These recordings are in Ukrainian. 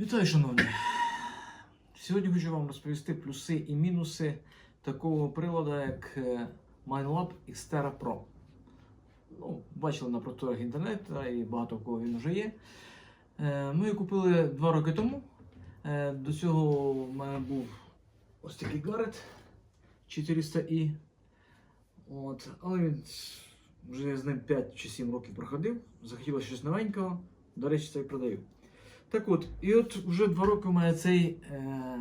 Вітаю, шановні! Сьогодні хочу вам розповісти плюси і мінуси такого приладу, як е, MindLab Xterra Pro. Ну, бачили на просторах інтернету і багато кого він вже є. Е, Ми його купили два роки тому. Е, До цього в мене був ось такий Garrett 400i. От. Але він вже з ним 5 чи 7 років проходив. Захотілося щось новенького. До речі, це і продаю. Так от, і от вже два роки у мене цей е,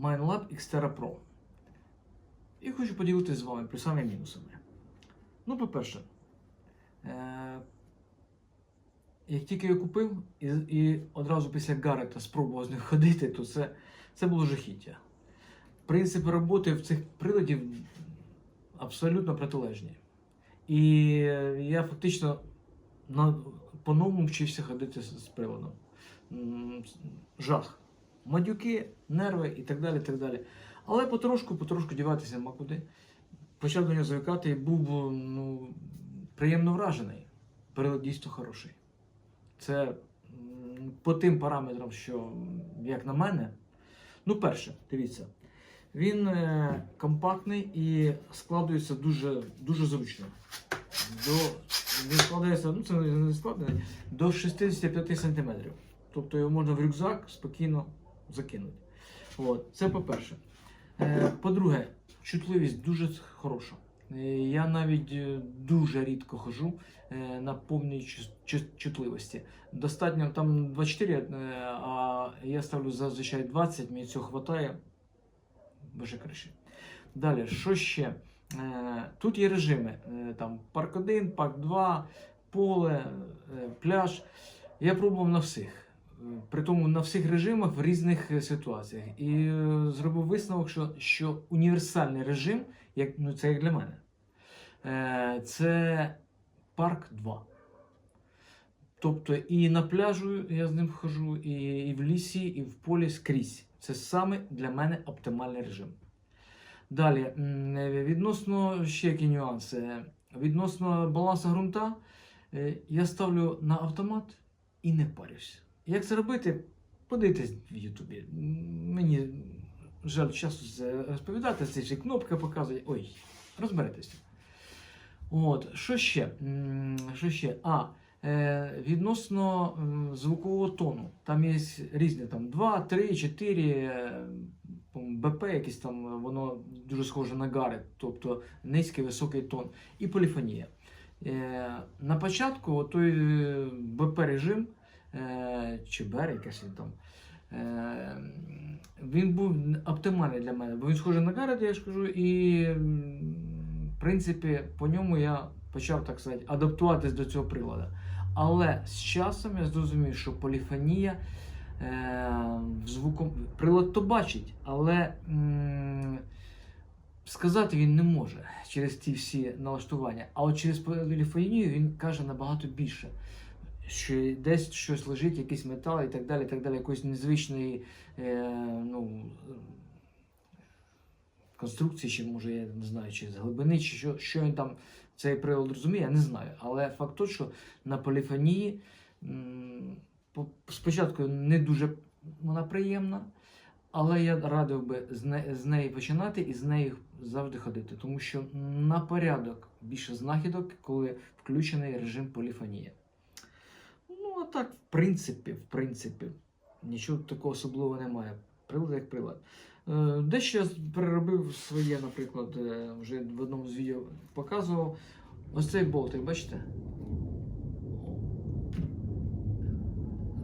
MindLab Xterra Pro. І хочу поділитися з вами плюсами і мінусами. Ну, по-перше, е, як тільки я купив і, і одразу після Гаррета спробував з ним ходити, то це, це було жахіття. Принципи роботи в цих приладів абсолютно протилежні. І я фактично на, по-новому вчився ходити з, приладом. Жах. Мадюки, нерви і так далі. так далі. Але потрошку, потрошку діватися нема куди. Почав до нього звикати і був ну, приємно вражений. Прилад дійсно хороший. Це по тим параметрам, що, як на мене, ну, перше, дивіться, він е, компактний і складується дуже, дуже зручно. До, він складається, ну це не складений, до 65 см. Тобто його можна в рюкзак спокійно закинути. От, це по-перше. Е, по-друге, чутливість дуже хороша. Е, Я навіть е, дуже рідко хожу на повній чу- чу- чутливості. Достатньо там 24, е, а я ставлю зазвичай 20, мені цього вистачає. Боже криші. Далі, що ще? Е, Тут є режими: е, там парк 1, парк 2, поле, е, пляж. Я пробував на всіх. Е, При тому на всіх режимах в різних ситуаціях. І зробив висновок, що, що універсальний режим, як, ну, це як для мене, це парк 2. Тобто і на пляжу я з ним хожу, і, і в лісі, і в полі скрізь. Це саме для мене оптимальний режим. Далі, відносно ще які нюанси. Відносно балансу ґрунта, е, я ставлю на автомат і не парюсь. Як це робити? Подивитесь в Ютубі. Мені жаль часу це розповідати, ці всі кнопки показують. Ой, розберетеся. От, що ще? Що ще? А, е, відносно звукового тону. Там є різні там 2, 3, 4, е, по-моєму, БП якийсь там, воно дуже схоже на гарет, тобто низький високий тон, і поліфонія. Е, на початку той БП режим, е, чи БЕР якийсь він там. Е, він був оптимальний для мене, бо він схожий на Гарет, я ж кажу, і в принципі по ньому я почав так сказати адаптуватись до цього приладу. Але з часом я зрозумів, що поліфонія е, звуком прилад то бачить, але сказати він не може через ті всі налаштування. А от через поліфонію він каже набагато більше. Що десь щось лежить, якийсь метал і так далі, і так далі, якоїсь незвичної е, ну, конструкції, чи може я не знаю, чи з глибини, чи що, що він там цей прилад розуміє, я не знаю. Але факт той, що на поліфонії спочатку не дуже вона приємна, але я радив би з, не, з неї починати і з нею завжди ходити, тому що на порядок більше знахідок, коли включений режим поліфонія. Ну, а так, в принципі, в принципі, нічого такого особливого немає. Прилад як прилад. Е, Дещо я переробив своє, наприклад, е, вже в одному з відео показував. Ось цей болтик, бачите?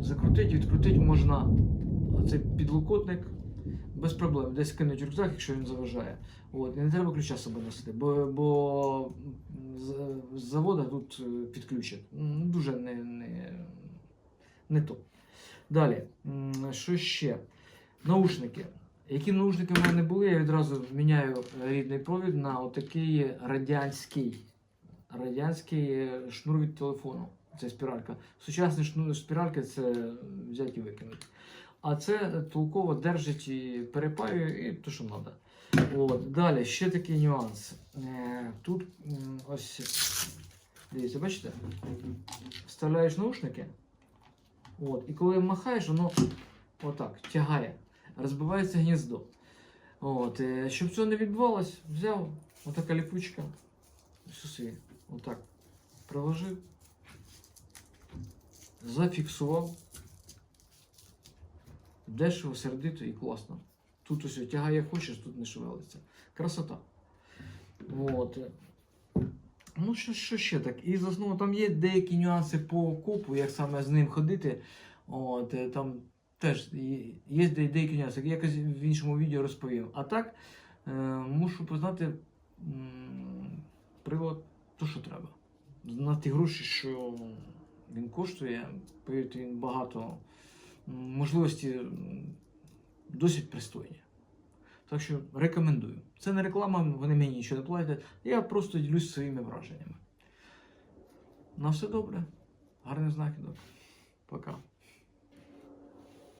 Закрутити, відкрутити можна цей підлокотник без проблем. Десь кинуть рюкзак, якщо він заважає. От, і не треба ключа собою носити, бо, бо з, з заводу тут е, підключать. Дуже не, не, не то. Далі, що ще? Наушники. Які наушники в мене були, я відразу міняю рідний провід на отакий радянський, радянський е, шнур від телефону. Це спіралька. Сучасні шнур спіральки це взяти і викинути. А це толково держить і перепаює, і то, що треба. От. Далі, ще такий нюанс. Е, Тут ось, дивіться, бачите? Вставляєш наушники, От. І коли махаєш, воно отак тягає, розбивається гніздо. От. е, Щоб цього не відбувалось, взяв отака ліпучка, отак приложив, зафіксував. Дешево, сердито і класно. Тут ось тягає як хочеш, тут не шевелиться. Красота. От. Ну, що, що ще так? І з основного там є деякі нюанси по копу, як саме з ним ходити. От, е, там теж є деякі нюанси, я якось в іншому відео розповім. А так, е, мушу признати м, прилад то, що треба. На ті гроші, що він коштує, повірте, він багато можливості досить пристойні. Так що рекомендую. Це не реклама, вони мені нічого не платять. Я просто ділюсь своїми враженнями. На все добре. Гарних знахідок. Пока.